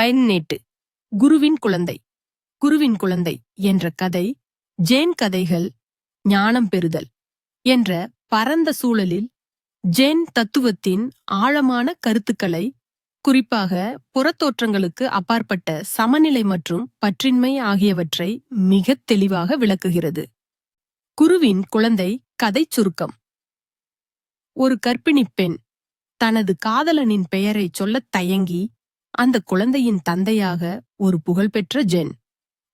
பயனேட்டு குருவின் குழந்தை. குருவின் குழந்தை என்ற கதை ஜேன் கதைகள் ஞானம் பெறுதல் என்ற பரந்த சூழலில் ஜேன் தத்துவத்தின் ஆழமான கருத்துக்களை குறிப்பாக புறத்தோற்றங்களுக்கு அப்பாற்பட்ட சமநிலை மற்றும் பற்றின்மை ஆகியவற்றை மிகத் தெளிவாக விளக்குகிறது. குருவின் குழந்தை கதைச் சுருக்கம். ஒரு கர்ப்பிணிப் பெண் தனது காதலனின் பெயரைச் சொல்லத் தயங்கி அந்த குழந்தையின் தந்தையாக ஒரு புகழ்பெற்ற ஜென்.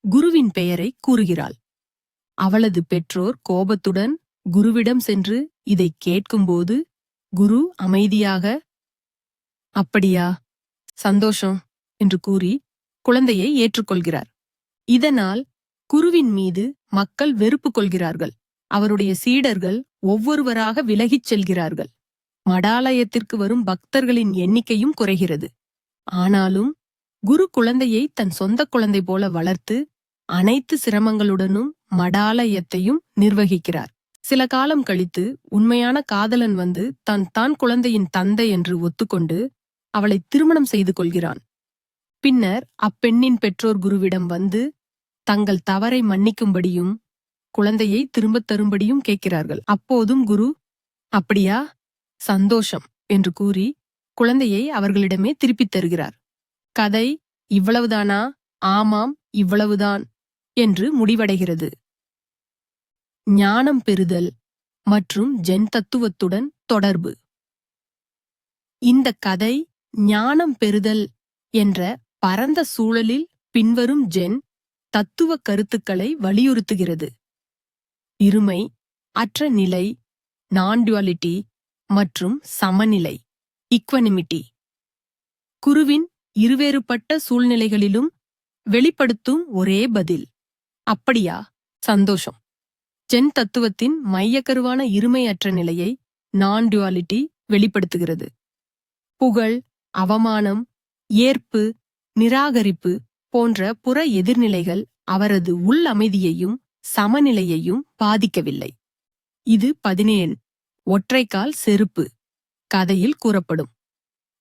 குருவின் பெயரை கூறுகிறாள். அவளது பெற்றோர் கோபத்துடன் குருவிடம் சென்று இதை கேட்கும்போது குரு அமைதியாக. அப்படியா? சந்தோஷம் என்று கூறி குழந்தையை ஏற்றுக்கொள்கிறார். இதனால் குருவின் மீது மக்கள் வெறுப்பு கொள்கிறார்கள். அவருடைய சீடர்கள் ஒவ்வொருவராக விலகிச் செல்கிறார்கள். மடாலயத்திற்கு வரும் பக்தர்களின் எண்ணிக்கையும் குறைகிறது. ஆனாலும் குரு குழந்தையை தன் சொந்த குழந்தை போல வளர்த்து அனைத்து சிரமங்களுடனும் மடாலயத்தையும் நிர்வகிக்கிறார். சில காலம் கழித்து உண்மையான காதலன் வந்து தான் தான் குழந்தையின் தந்தை என்று ஒத்துக்கொண்டு அவளை திருமணம் செய்து கொள்கிறான். பின்னர் அப்பெண்ணின் பெற்றோர் குருவிடம் வந்து தங்கள் தவறை மன்னிக்கும்படியும் குழந்தையை திரும்பத் தரும்படியும் கேட்கிறார்கள். அப்போதும் குரு அப்படியா? சந்தோஷம் என்று கூறி குழந்தையை அவர்களிடமே திருப்பித் தருகிறார். கதை இவ்வளவுதானா? ஆமாம் இவ்வளவுதான் என்று முடிவடைகிறது. ஞானம் பெறுதல் மற்றும் ஜென் தத்துவத்துடன் தொடர்பு. இந்த கதை ஞானம் பெறுதல் என்ற பரந்த சூழலில் பின்வரும் ஜென் தத்துவ கருத்துக்களை வலியுறுத்துகிறது. இருமை அற்ற நிலை நான் டுவாலிட்டி மற்றும் சமநிலை. இக்வனிமிட்டி குருவின் இருவேறுபட்ட சூழ்நிலைகளிலும் வெளிப்படுத்தும் ஒரே பதில். அப்படியா? சந்தோஷம். ஜென் தத்துவத்தின் மையக்கருவான இருமையற்ற நிலையை நான் டுவாலிட்டி வெளிப்படுத்துகிறது. புகழ் அவமானம் ஏற்பு நிராகரிப்பு போன்ற புற எதிர்நிலைகள் அவரது உள் அமைதியையும் சமநிலையையும் பாதிக்கவில்லை. இது பதினேழு. ஒற்றைக்கால் செருப்பு. கதையில் கூறப்படும்.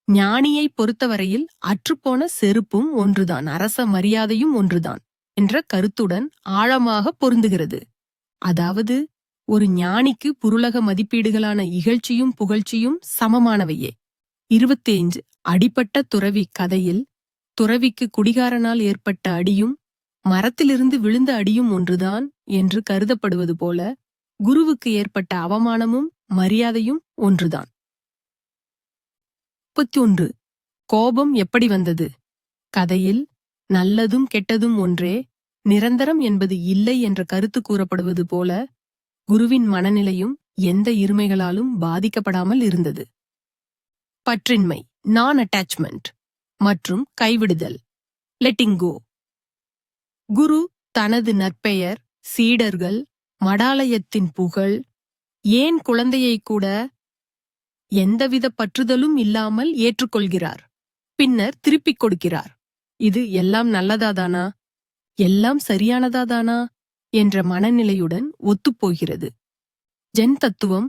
ஞானியை பொறுத்தவரையில் அற்றுப்போன செருப்பும் ஒன்றுதான் அரச மரியாதையும் ஒன்றுதான் என்ற கருத்துடன் ஆழமாக பொருந்துகிறது. அதாவது ஒரு ஞானிக்கு புருலக மதிப்பீடுகளான இகழ்ச்சியும் புகழ்ச்சியும் சமமானவையே. இருபத்தி ஐந்து அடிப்பட்ட துறவி கதையில் துறவிக்கு குடிகாரனால் ஏற்பட்ட அடியும் மரத்திலிருந்து விழுந்த அடியும் ஒன்றுதான் என்று கருதப்படுவது போல குருவுக்கு ஏற்பட்ட அவமானமும் மரியாதையும் ஒன்றுதான். முப்பத்தி ஒன்று கோபம் எப்படி வந்தது? கதையில் நல்லதும் கெட்டதும் ஒன்றே நிரந்தரம் என்பது இல்லை என்ற கருத்து கூறப்படுவது போல குருவின் மனநிலையும் எந்த இருமைகளாலும் பாதிக்கப்படாமல் இருந்தது. பற்றின்மை நான் அட்டாச்மெண்ட் மற்றும் கைவிடுதல். லெட்டிங் கோ குரு தனது நற்பெயர் சீடர்கள் மடாலயத்தின் புகழ் ஏன் குழந்தையை கூட எந்தவித பற்றுதலும் இல்லாமல் ஏற்றுக்கொள்கிறார். பின்னர் திருப்பிக் கொடுக்கிறார். இது எல்லாம் நல்லதாதானா எல்லாம் சரியானதாதானா என்ற மனநிலையுடன் ஒத்துப்போகிறது ஜென் தத்துவம்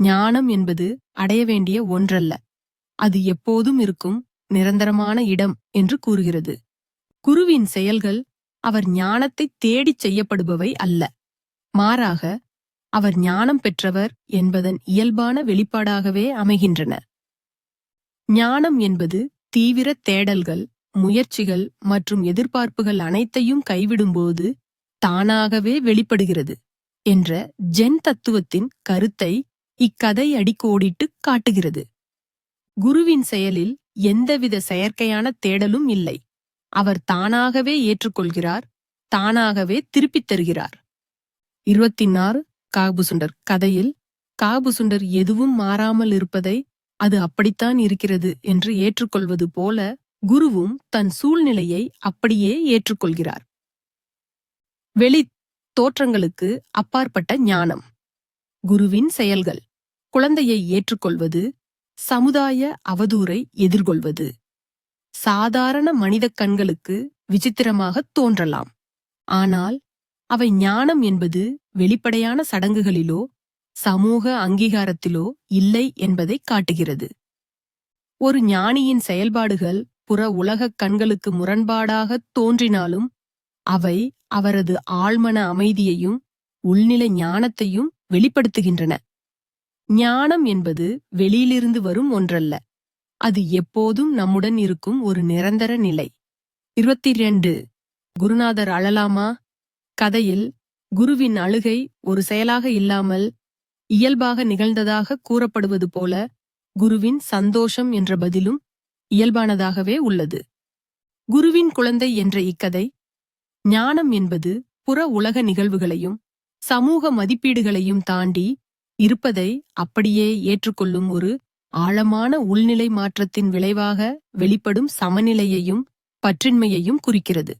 ஞானம் என்பது அடைய வேண்டிய ஒன்றல்ல. அது எப்போதும் இருக்கும் நிரந்தரமான இடம் என்று கூறுகிறது. குருவின் செயல்கள் அவர் ஞானத்தை தேடிச் செய்யப்படுபவை அல்ல. மாறாக அவர் ஞானம் பெற்றவர் என்பதன் இயல்பான வெளிப்பாடாகவே அமைகின்றன. ஞானம் என்பது தீவிர தேடல்கள் முயற்சிகள் மற்றும் எதிர்பார்ப்புகள் அனைத்தையும் கைவிடும்போது தானாகவே வெளிப்படுகிறது என்ற ஜென் தத்துவத்தின் கருத்தை இக்கதை அடிக்கோடிட்டு காட்டுகிறது. குருவின் செயலில் எந்தவித செயற்கையான தேடலும் இல்லை. அவர் தானாகவே ஏற்றுக்கொள்கிறார் தானாகவே திருப்பித் தருகிறார். இருபத்தி நாறு காபுசுண்டர் கதையில் காபுசுண்டர் எதுவும் மாறாமல் இருப்பதை அது அப்படித்தான் இருக்கிறது என்று ஏற்றுக்கொள்வது போல குருவும் தன் சூழ்நிலையை அப்படியே ஏற்றுக்கொள்கிறார். வெளி தோற்றங்களுக்கு அப்பாற்பட்ட ஞானம். குருவின் செயல்கள். குழந்தையை ஏற்றுக்கொள்வது சமுதாய அவதூறை எதிர்கொள்வது. சாதாரண மனித கண்களுக்கு விசித்திரமாக தோன்றலாம். ஆனால் அவை ஞானம் என்பது வெளிப்படையான சடங்குகளிலோ சமூக அங்கீகாரத்திலோ இல்லை என்பதை காட்டுகிறது. ஒரு ஞானியின் செயல்பாடுகள் புற உலகக் கண்களுக்கு முரண்பாடாக தோன்றினாலும் அவை அவரது ஆழ்மன அமைதியையும் உள்நிலை ஞானத்தையும் வெளிப்படுத்துகின்றன. ஞானம் என்பது வெளியிலிருந்து வரும் ஒன்றல்ல. அது எப்போதும் நம்முடன் இருக்கும் ஒரு நிரந்தர நிலை. இருபத்தி இரண்டு. குருநாதர் அழலாமா? கதையில் குருவின் அழுகை ஒரு செயலாக இல்லாமல் இயல்பாக நிகழ்ந்ததாக கூறப்படுவது போல குருவின் சந்தோஷம் என்ற பதிலும் இயல்பானதாகவே உள்ளது. குருவின் குழந்தை என்ற இக்கதை ஞானம் என்பது புற உலக நிகழ்வுகளையும் சமூக மதிப்பீடுகளையும் தாண்டி இருப்பதை அப்படியே ஏற்றுக்கொள்ளும் ஒரு ஆழமான உள்நிலை மாற்றத்தின் விளைவாக வெளிப்படும் சமநிலையையும் பற்றின்மையையும் குறிக்கிறது.